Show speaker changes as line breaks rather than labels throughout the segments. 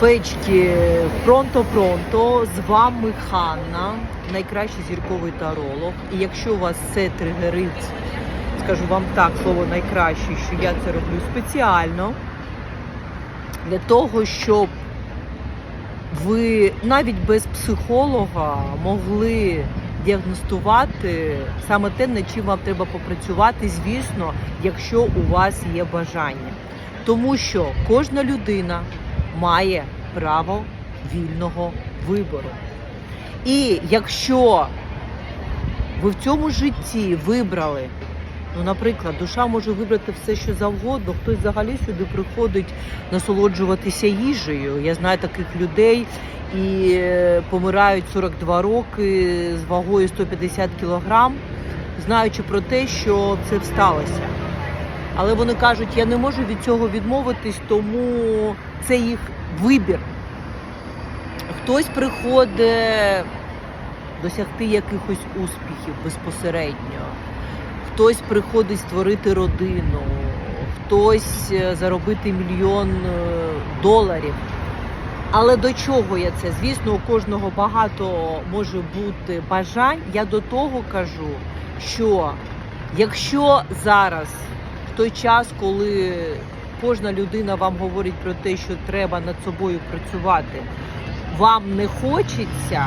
Фечки, пронто-пронто, з вами Ханна, найкращий зірковий таролог. І якщо вас це тригерить, скажу вам так, слово найкраще, що я це роблю спеціально для того, щоб ви навіть без психолога могли діагностувати саме те, над чим вам треба попрацювати, звісно, якщо у вас є бажання. Тому що кожна людина має право вільного вибору. І якщо ви в цьому житті вибрали, ну, наприклад, душа може вибрати все, що завгодно, хтось взагалі сюди приходить насолоджуватися їжею. Я знаю таких людей і е, помирають 42 роки з вагою 150 кілограм, знаючи про те, що це сталося. Але вони кажуть, я не можу від цього відмовитись, тому це їх вибір. Хтось приходить досягти якихось успіхів безпосередньо, хтось приходить створити родину, хтось е, заробити мільйон е, доларів. Але до чого я це? Звісно, у кожного багато може бути бажань. Я до того кажу, що якщо зараз, в той час, коли кожна людина вам говорить про те, що треба над собою працювати, вам не хочеться,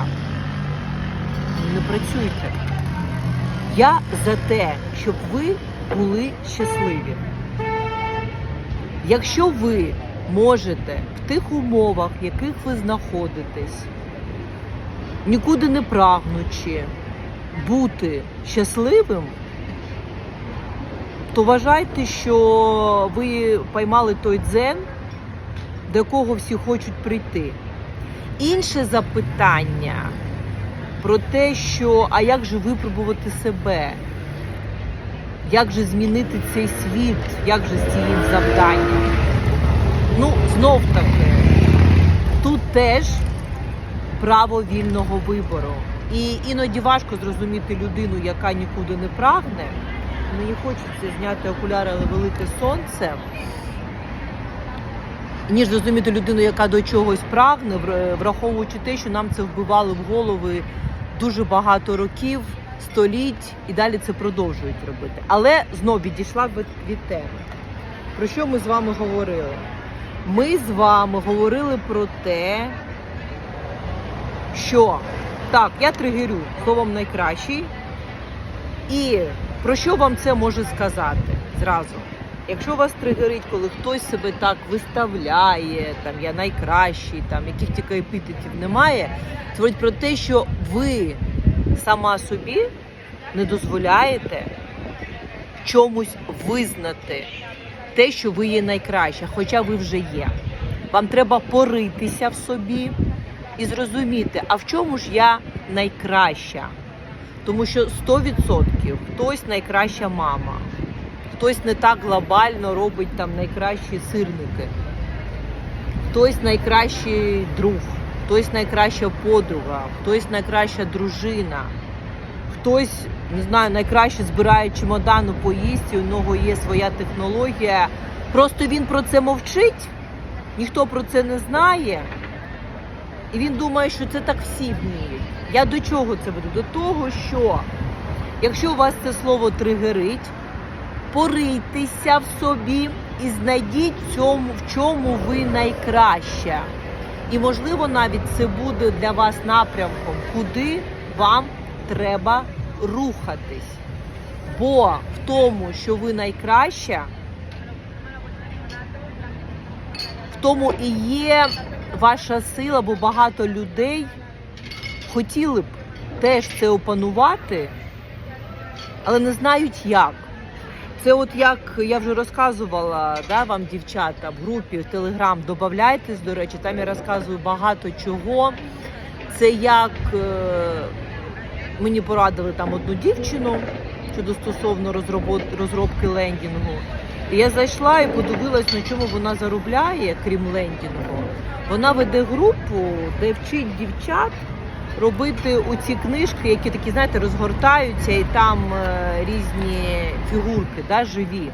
не працюйте. Я за те, щоб ви були щасливі. Якщо ви можете в тих умовах, в яких ви знаходитесь, нікуди не прагнучи бути щасливим, то вважайте, що ви поймали той дзен, до якого всі хочуть прийти. Інше запитання про те, що а як же випробувати себе? Як же змінити цей світ? Як же з цією завданням? Ну, знов таки, тут теж право вільного вибору. І іноді важко зрозуміти людину, яка нікуди не прагне. Мені хочеться зняти окуляри, але велике сонце. Ніж зрозуміти людину, яка до чогось прагне, враховуючи те, що нам це вбивали в голови дуже багато років, століть, і далі це продовжують робити. Але знов відійшла від, від теми. Про що ми з вами говорили? Ми з вами говорили про те, що так, я тригерю словом найкращий. І про що вам це може сказати зразу? Якщо вас тригерить, коли хтось себе так виставляє, там я найкращий, там яких тільки епітетів немає, це говорить про те, що ви сама собі не дозволяєте чомусь визнати те, що ви є найкраща, хоча ви вже є. Вам треба поритися в собі і зрозуміти, а в чому ж я найкраща. Тому що 100% хтось найкраща мама, хтось не так глобально робить там найкращі сирники, хтось найкращий друг, хтось найкраща подруга, хтось найкраща дружина, хтось, не знаю, найкраще збирає чемодану поїсти, у нього є своя технологія. Просто він про це мовчить, ніхто про це не знає. І він думає, що це так всі вміють. Я до чого це веду? До того, що якщо у вас це слово тригерить, порийтеся в собі і знайдіть цьому, в чому ви найкраща. І можливо навіть це буде для вас напрямком, куди вам треба рухатись. Бо в тому, що ви найкраща, в тому і є ваша сила, бо багато людей хотіли б теж це опанувати, але не знають як. Це от як я вже розказувала да, вам, дівчата, в групі в Телеграм додавайтесь, до речі, там я розказую багато чого. Це як е, мені порадили там одну дівчину щодо стосовно розробки лендінгу. Я зайшла і подивилась, на чому вона заробляє, крім лендінгу. Вона веде групу, де вчить дівчат робити оці книжки, які такі, знаєте, розгортаються, і там е, різні фігурки, да, живі.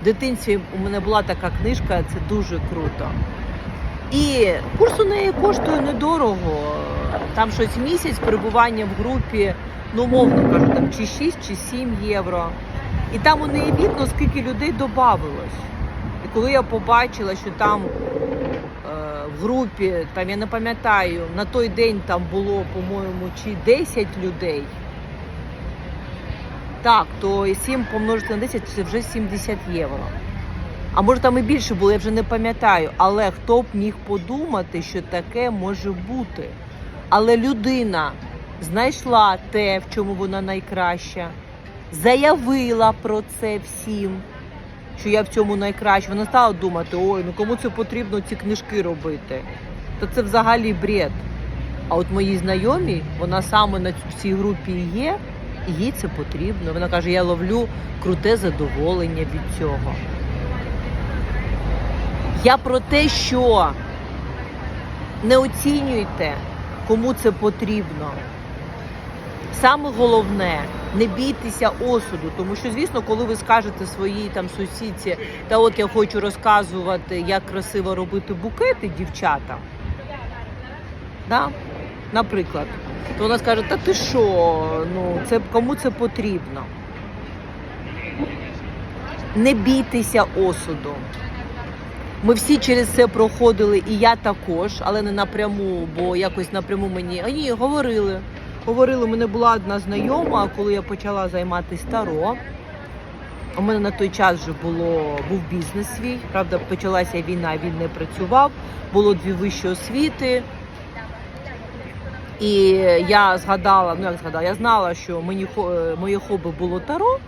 В дитинстві у мене була така книжка, це дуже круто. І курс у неї коштує недорого. Там щось місяць перебування в групі, ну умовно кажу, там чи 6, чи 7 євро. І там у неї видно, скільки людей додавалось. І коли я побачила, що там е, в групі, там я не пам'ятаю, на той день там було, по-моєму, чи 10 людей. Так, то і 7 помножити на 10 це вже 70 євро. А може там і більше було, я вже не пам'ятаю. Але хто б міг подумати, що таке може бути? Але людина знайшла те, в чому вона найкраща, заявила про це всім, що я в цьому найкраща. Вона стала думати, ой, ну кому це потрібно ці книжки робити? То це взагалі бред. А от моїй знайомій, вона саме на цій групі є, і їй це потрібно. Вона каже, я ловлю круте задоволення від цього. Я про те, що не оцінюйте, кому це потрібно. Саме головне, не бійтеся осуду, тому що, звісно, коли ви скажете своїй там сусідці, та от я хочу розказувати, як красиво робити букети дівчатам, да? наприклад, то вона скаже, та ти що, ну це кому це потрібно? Не бійтеся осуду. Ми всі через це проходили, і я також, але не напряму, бо якось напряму мені а ні, говорили. Говорили, у мене була одна знайома, коли я почала займатися таро. У мене на той час вже було був бізнес свій. Правда, почалася війна, він не працював. Було дві вищі освіти. І я згадала, ну як згадала, я знала, що мені е, моє хобі було таро.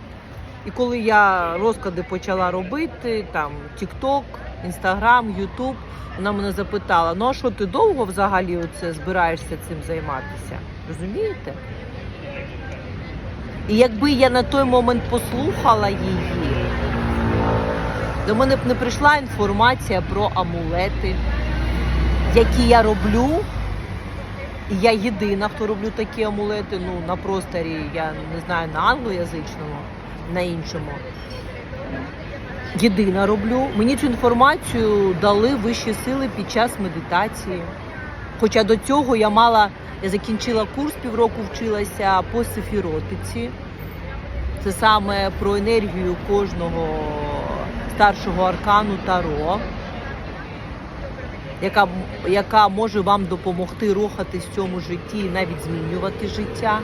І коли я розклади почала робити, там TikTok, Instagram, YouTube, вона мене запитала: ну а що ти довго взагалі оце збираєшся цим займатися? Розумієте? І якби я на той момент послухала її, до мене б не прийшла інформація про амулети, які я роблю. Я єдина, хто роблю такі амулети. Ну, на просторі, я не знаю, на англоязичному, на іншому. Єдина роблю. Мені цю інформацію дали вищі сили під час медитації. Хоча до цього я мала, я закінчила курс, півроку вчилася по сефіротиці. Це саме про енергію кожного старшого аркану Таро, яка, яка може вам допомогти рухатись в цьому житті і навіть змінювати життя.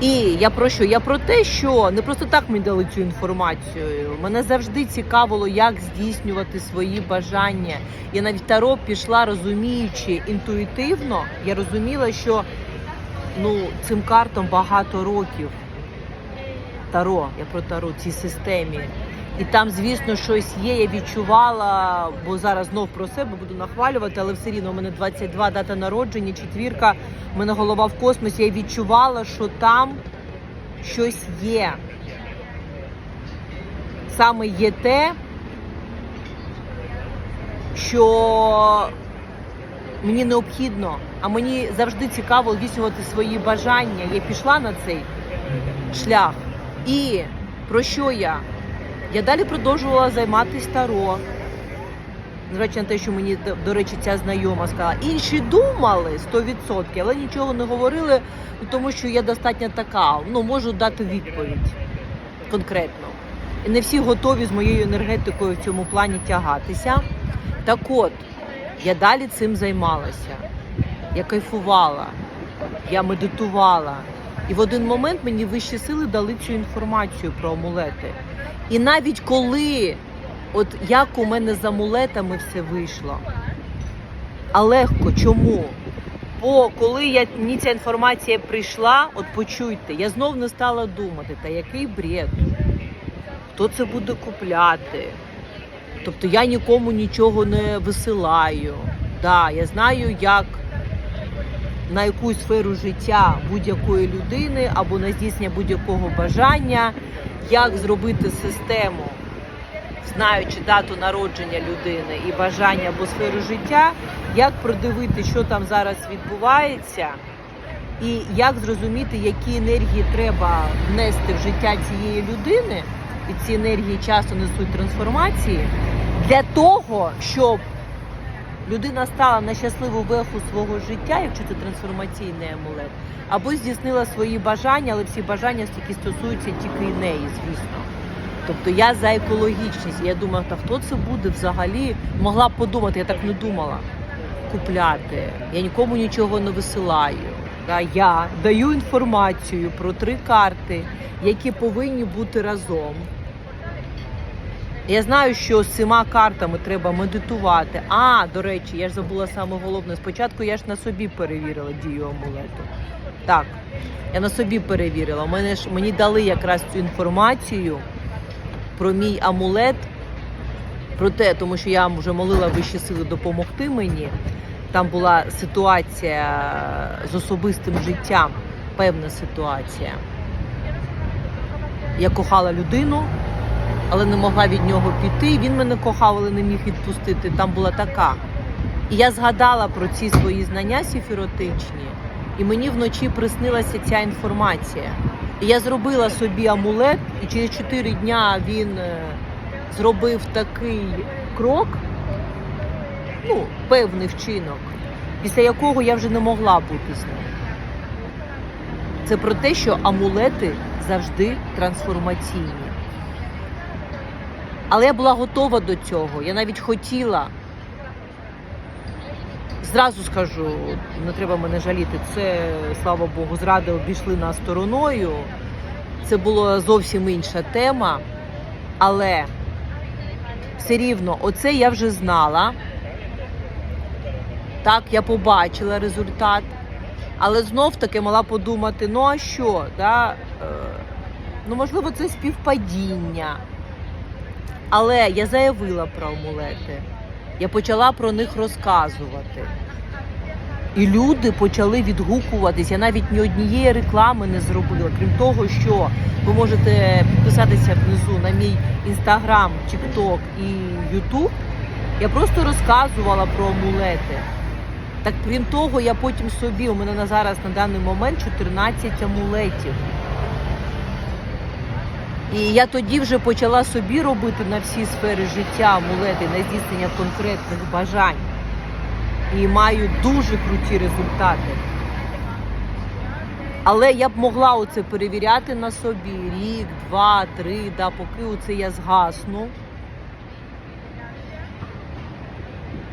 І я про що? Я про те, що не просто так мені дали цю інформацію. Мене завжди цікавило, як здійснювати свої бажання. Я навіть таро пішла, розуміючи інтуїтивно, я розуміла, що ну, цим картам багато років. Таро, я про таро, цій системі. І там, звісно, щось є. Я відчувала, бо зараз знов про себе буду нахвалювати, але все рівно у мене 22 дата народження, четвірка, у мене голова в космосі. Я відчувала, що там щось є. Саме є те, що мені необхідно, а мені завжди цікаво здійснювати свої бажання. Я пішла на цей шлях. І про що я? Я далі продовжувала займатися таро. Незважаючи на те, що мені, до- речі, ця знайома сказала. Інші думали 100%, але нічого не говорили, тому що я достатньо така, ну, можу дати відповідь конкретно. І не всі готові з моєю енергетикою в цьому плані тягатися. Так от, я далі цим займалася. Я кайфувала, я медитувала. І в один момент мені вищі сили дали цю інформацію про амулети. І навіть коли, от як у мене з амулетами все вийшло, а легко, чому? Бо коли я, мені ця інформація прийшла, от почуйте, я знов не стала думати, та який бред, хто це буде купляти. Тобто я нікому нічого не висилаю. Да, я знаю, як на якусь сферу життя будь-якої людини або на здійснення будь-якого бажання, як зробити систему, знаючи дату народження людини і бажання або сферу життя, як продивити, що там зараз відбувається, і як зрозуміти, які енергії треба внести в життя цієї людини, і ці енергії часто несуть трансформації, Для того, щоб людина стала на щасливу веху свого життя, якщо це трансформаційний амулет, або здійснила свої бажання, але всі бажання тільки стосуються тільки неї, звісно. Тобто я за екологічність. Я думала, та хто це буде взагалі? Могла б подумати, я так не думала. Купляти. Я нікому нічого не висилаю. Я даю інформацію про три карти, які повинні бути разом. Я знаю, що з цими картами треба медитувати. А, до речі, я ж забула саме головне. Спочатку я ж на собі перевірила дію амулету. Так, я на собі перевірила. Мене ж мені дали якраз цю інформацію про мій амулет. Про те, тому що я вже молила вищі сили допомогти мені. Там була ситуація з особистим життям, певна ситуація. Я кохала людину, але не могла від нього піти. Він мене кохав, але не міг відпустити. Там була така. І я згадала про ці свої знання сіфіротичні, і мені вночі приснилася ця інформація. І я зробила собі амулет, і через 4 дня він е, зробив такий крок, ну, певний вчинок, після якого я вже не могла бути з ним. Це про те, що амулети завжди трансформаційні. Але я була готова до цього. Я навіть хотіла. Зразу скажу, не треба мене жаліти. Це, слава Богу, зради обійшли нас стороною. Це була зовсім інша тема. Але все рівно, оце я вже знала. Так, я побачила результат. Але знов таки мала подумати: ну а що? Да? Е, ну, можливо, це співпадіння. Але я заявила про амулети. Я почала про них розказувати. І люди почали відгукуватись. Я навіть ні однієї реклами не зробила. Крім того, що ви можете підписатися внизу на мій інстаграм, тікток і ютуб. Я просто розказувала про амулети. Так крім того, я потім собі, у мене на зараз на даний момент 14 амулетів. І я тоді вже почала собі робити на всі сфери життя амулети на здійснення конкретних бажань. І маю дуже круті результати. Але я б могла оце перевіряти на собі рік, два, три, да, поки оце я згасну.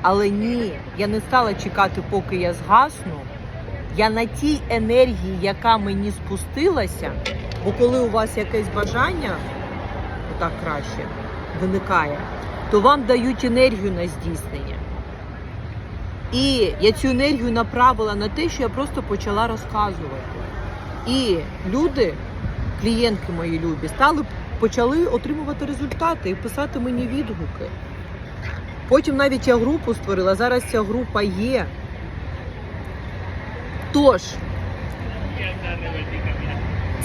Але ні, я не стала чекати, поки я згасну. Я на тій енергії, яка мені спустилася, бо коли у вас якесь бажання, отак краще, виникає, то вам дають енергію на здійснення. І я цю енергію направила на те, що я просто почала розказувати. І люди, клієнтки мої любі, стали почали отримувати результати і писати мені відгуки. Потім навіть я групу створила. Зараз ця група є. Тож,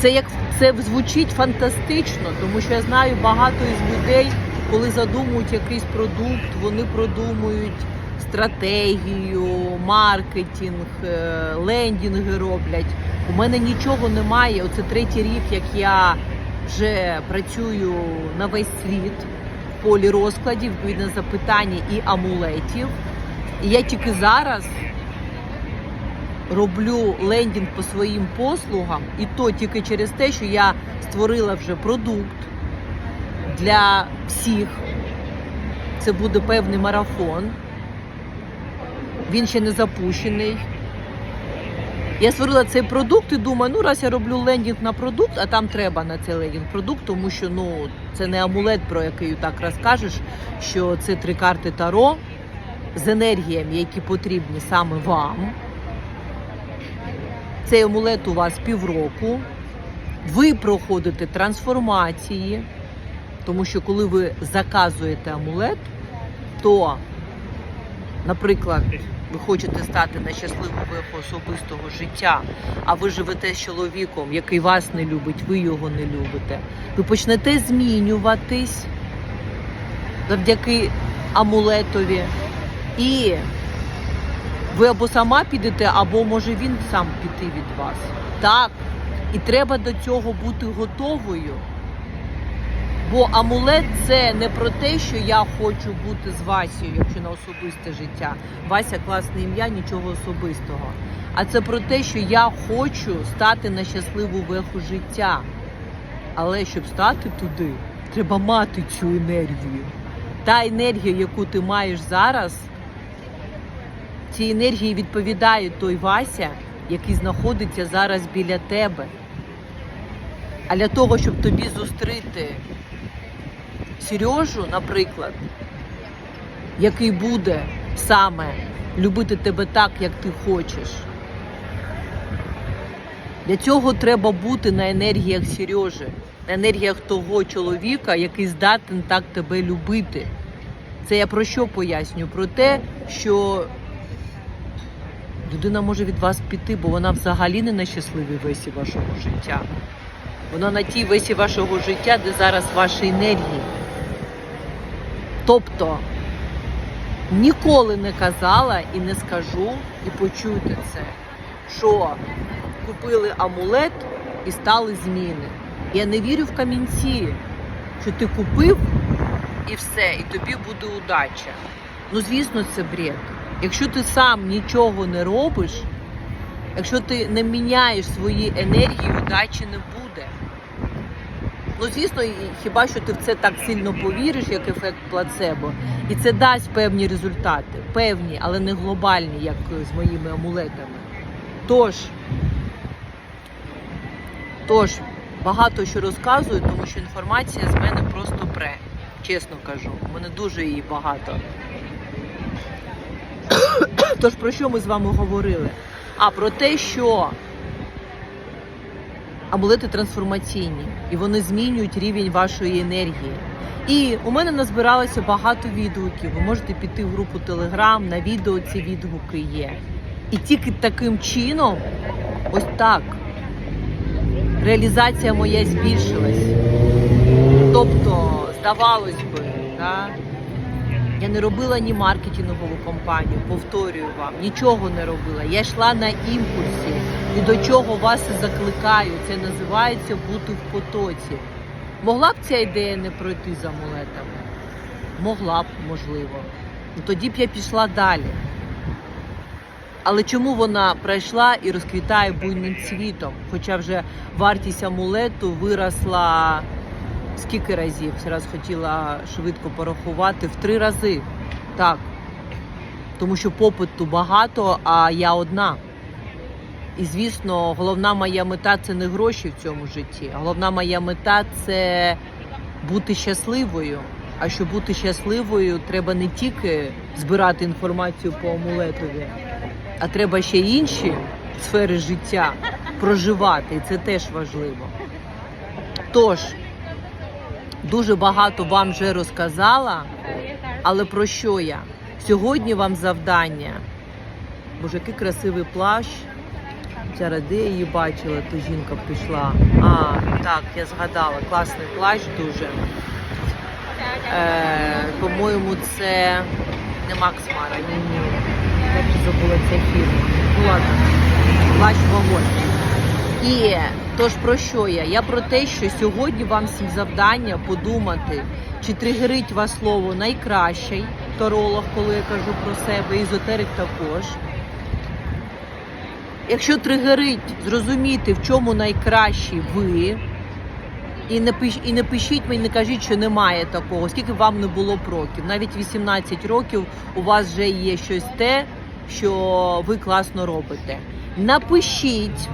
це як це звучить фантастично, тому що я знаю багато із людей, коли задумують якийсь продукт, вони продумують стратегію, маркетинг, е, лендінги роблять. У мене нічого немає. Оце третій рік, як я вже працюю на весь світ в полі розкладів, відповідно запитань і амулетів. І я тільки зараз роблю лендінг по своїм послугам, і то тільки через те, що я створила вже продукт для всіх. Це буде певний марафон. Він ще не запущений. Я створила цей продукт і думаю, ну раз я роблю лендінг на продукт, а там треба на цей лендінг продукт, тому що ну це не амулет, про який так розкажеш, що це три карти Таро з енергіями, які потрібні саме вам. Цей амулет у вас півроку. Ви проходите трансформації, тому що коли ви заказуєте амулет, то, наприклад, ви хочете стати на щасливу веху особистого життя, а ви живете з чоловіком, який вас не любить, ви його не любите. Ви почнете змінюватись завдяки амулетові. І ви або сама підете, або може він сам піти від вас. Так. І треба до цього бути готовою. Бо амулет це не про те, що я хочу бути з Васею, якщо на особисте життя. Вася класне ім'я, нічого особистого. А це про те, що я хочу стати на щасливу веху життя. Але щоб стати туди, треба мати цю енергію. Та енергія, яку ти маєш зараз, цій енергії відповідає той Вася, який знаходиться зараз біля тебе. А для того, щоб тобі зустріти Сережу, наприклад, який буде саме любити тебе так, як ти хочеш. Для цього треба бути на енергіях Сережі, на енергіях того чоловіка, який здатен так тебе любити. Це я про що пояснюю? Про те, що людина може від вас піти, бо вона взагалі не на щасливій весі вашого життя. Вона на тій весі вашого життя, де зараз ваші енергії. Тобто ніколи не казала і не скажу, і почуйте це, що купили амулет і стали зміни. Я не вірю в камінці, що ти купив і все, і тобі буде удача. Ну, звісно, це бред. Якщо ти сам нічого не робиш, якщо ти не міняєш свої енергії, удачі не буде. Ну, звісно, хіба що ти в це так сильно повіриш, як ефект плацебо, і це дасть певні результати, певні, але не глобальні, як з моїми амулетами. Тож, тож, багато що розказую, тому що інформація з мене просто пре. Чесно кажу, у мене дуже її багато. Тож про що ми з вами говорили? А про те, що амулети трансформаційні, і вони змінюють рівень вашої енергії. І у мене назбиралося багато відгуків. Ви можете піти в групу Телеграм, на відео ці відгуки є. І тільки таким чином, ось так, реалізація моя збільшилась. Тобто, здавалось би, да, я не робила ні маркетингову кампанію, повторюю вам, нічого не робила. Я йшла на імпульсі і до чого вас закликаю. Це називається бути в потоці. Могла б ця ідея не пройти з амулетами? Могла б, можливо. Ну, тоді б я пішла далі. Але чому вона пройшла і розквітає буйним цвітом? Хоча вже вартість амулету виросла скільки разів? Зараз хотіла швидко порахувати в три рази. Так. Тому що попиту багато, а я одна. І звісно, головна моя мета це не гроші в цьому житті. Головна моя мета це бути щасливою. А щоб бути щасливою, треба не тільки збирати інформацію по амулетові, а треба ще інші сфери життя проживати. І це теж важливо. Тож, дуже багато вам вже розказала, але про що я? Сьогодні вам завдання. Боже, який красивий плащ. Вчора де я її бачила, то жінка прийшла. А, так, я згадала, класний плащ дуже. Е, по-моєму, це не Макс Мара, ні, ні. Забула ця фірма. Ну ладно, плащ вогонь. І тож про що я? Я про те, що сьогодні вам всім завдання подумати, чи тригерить вас слово найкращий таролог, коли я кажу про себе, ізотерик також. Якщо тригерить, зрозуміти, в чому найкращі ви. І не пиш, і не пишіть мені, не кажіть, що немає такого, скільки вам не було б років. Навіть 18 років у вас вже є щось те, що ви класно робите. Напишіть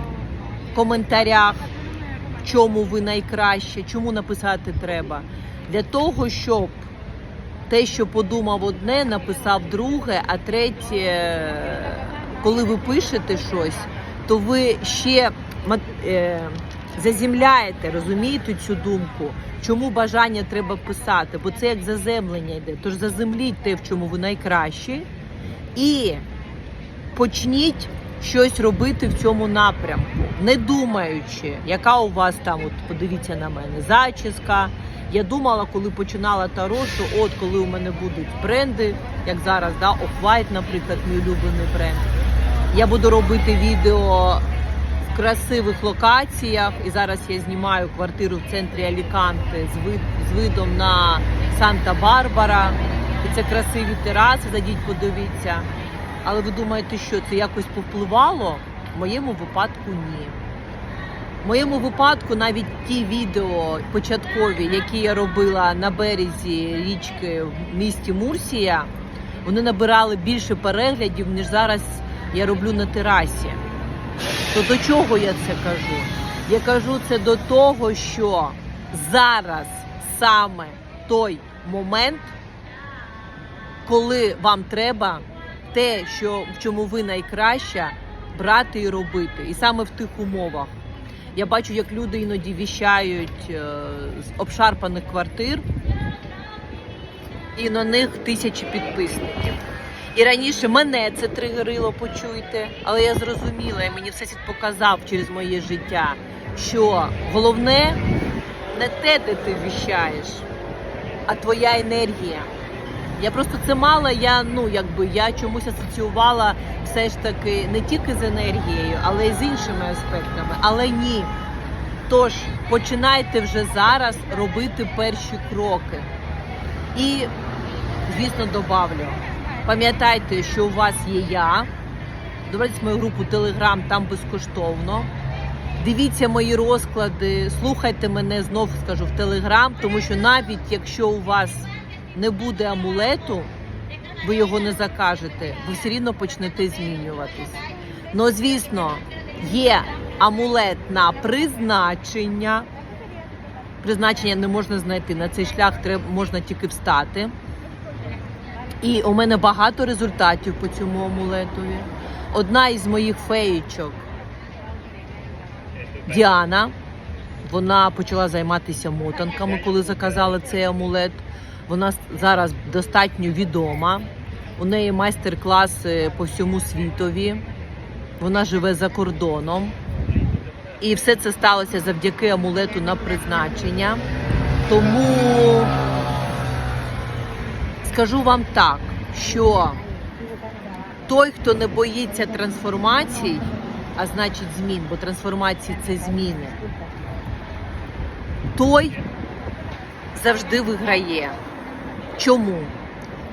коментарях, в чому ви найкраще, чому написати треба. Для того, щоб те, що подумав одне, написав друге, а третє, коли ви пишете щось, то ви ще е, заземляєте, розумієте цю думку, чому бажання треба писати, бо це як заземлення йде. Тож заземліть те, в чому ви найкращі, і почніть щось робити в цьому напрямку, не думаючи, яка у вас там, от подивіться на мене, зачіска. Я думала, коли починала таро, що от коли у мене будуть бренди, як зараз, да, Off-White, наприклад, мій улюблений бренд. Я буду робити відео в красивих локаціях. І зараз я знімаю квартиру в центрі Аліканте з, вид, з видом на Санта-Барбара. І це красиві тераси, зайдіть, подивіться. Але ви думаєте, що це якось повпливало? В моєму випадку ні. В моєму випадку навіть ті відео початкові, які я робила на березі річки в місті Мурсія, вони набирали більше переглядів, ніж зараз я роблю на терасі. То до чого я це кажу? Я кажу це до того, що зараз саме той момент, коли вам треба те, що в чому ви найкраща, брати і робити. І саме в тих умовах. Я бачу, як люди іноді віщають е, з обшарпаних квартир, і на них тисячі підписників. І раніше мене це тригерило, почуйте, але я зрозуміла, і мені всесвіт показав через моє життя, що головне не те, де ти віщаєш, а твоя енергія. Я просто це мала, я ну якби я чомусь асоціювала все ж таки не тільки з енергією, але й з іншими аспектами. Але ні. Тож починайте вже зараз робити перші кроки. І, звісно, добавлю. Пам'ятайте, що у вас є я. Добавайтесь мою групу Телеграм, там безкоштовно. Дивіться мої розклади, слухайте мене знов скажу в Телеграм, тому що навіть якщо у вас не буде амулету, ви його не закажете, ви все рівно почнете змінюватись. Ну, звісно, є амулет на призначення. Призначення не можна знайти. На цей шлях треба можна тільки встати. І у мене багато результатів по цьому амулетові. Одна із моїх феєчок Діана. Вона почала займатися мотанками, коли заказала цей амулет. Вона зараз достатньо відома. У неї майстер-класи по всьому світові. Вона живе за кордоном. І все це сталося завдяки амулету на призначення. Тому скажу вам так, що той, хто не боїться трансформацій, а значить змін, бо трансформації це зміни, той завжди виграє. Чому?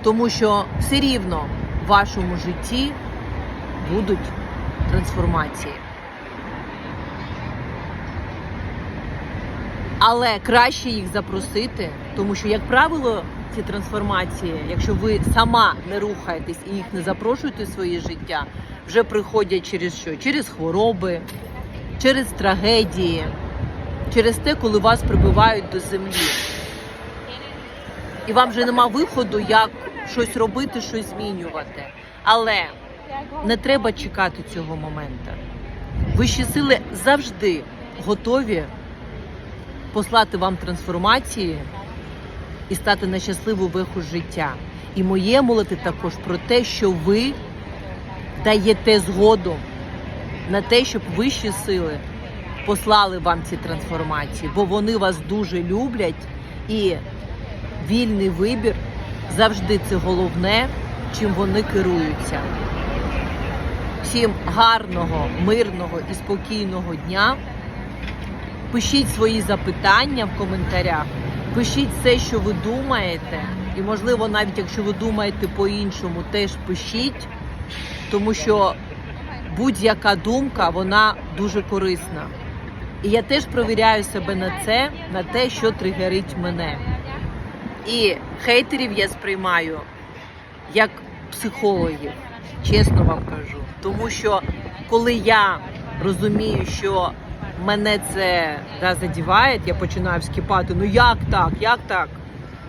Тому що все рівно в вашому житті будуть трансформації. Але краще їх запросити, тому що, як правило, ці трансформації, якщо ви сама не рухаєтесь і їх не запрошуєте в своє життя, вже приходять через що? Через хвороби, через трагедії, через те, коли вас прибивають до землі. І вам вже нема виходу, як щось робити, щось змінювати. Але не треба чекати цього моменту. Вищі сили завжди готові послати вам трансформації і стати на щасливу виху життя. І моє молити також про те, що ви даєте згоду на те, щоб вищі сили послали вам ці трансформації, бо вони вас дуже люблять і вільний вибір завжди це головне, чим вони керуються. Всім гарного, мирного і спокійного дня. Пишіть свої запитання в коментарях, пишіть все, що ви думаєте. І, можливо, навіть якщо ви думаєте по-іншому, теж пишіть, тому що будь-яка думка вона дуже корисна. І я теж провіряю себе на це, на те, що тригерить мене. І хейтерів я сприймаю як психологів, чесно вам кажу. Тому що коли я розумію, що мене це да, задіває, я починаю вскипати, ну як так, як так?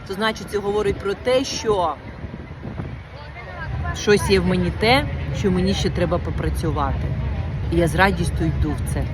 То значить це говорить про те, що щось є в мені те, що мені ще треба попрацювати. І я з радістю йду в це.